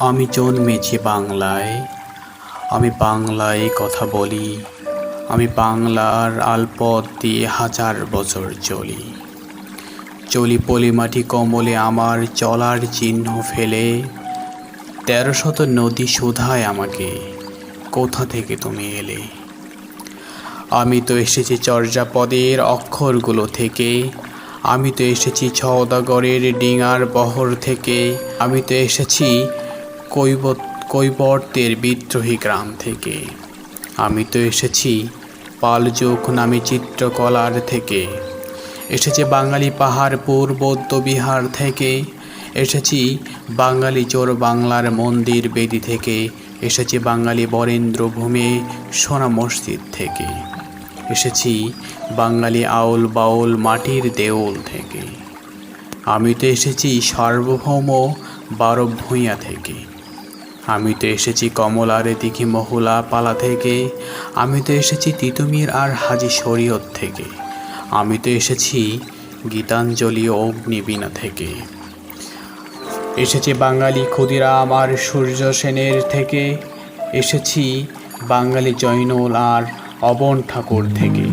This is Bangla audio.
আমি জন্মেছি বাংলায়। আমি বাংলায় কথা বলি। আমি বাংলার আলপথ দিয়ে হাজার বছর চলি। চলি পলিমাটি কমলে আমার চলার চিহ্ন ফেলে। তেরো শত নদী শোধায় আমাকে। কোথা থেকে তুমি এলে? আমি তো এসেছি চর্যাপদের অক্ষরগুলো থেকে। আমি তো এসেছি ছওদাগরের ডিঙার বহর থেকে। আমি তো এসেছি কৈব কৈবর্তের বিদ্রোহী গ্রাম থেকে। আমি তো এসেছি পালযুগ নামে চিত্রকলার থেকে। এসেছে বাঙালি পাহাড়পুর বৌদ্ধ বিহার থেকে। এসেছি বাঙালি চোর বাংলার মন্দির বেদি থেকে। এসেছি বাঙালি বরেন্দ্র ভূমে সোনা মসজিদ থেকে। এসেছি বাঙালি আউল বাউল মাটির দেউল থেকে। আমি তো এসেছি সার্বভৌম বারো ভূঁইয়া থেকে। আমি তো এসেছি কমলার দিঘি মহুলা পালা থেকে। আমি তো এসেছি তিতুমির আর হাজি শরীয়ত থেকে। আমি তো এসেছি গীতাঞ্জলি অগ্নিবীণা থেকে। এসেছি বাঙালি ক্ষুদিরাম আর সূর্য সেনের থেকে। এসেছি বাঙালি জৈনল আর অবন ঠাকুর থেকে।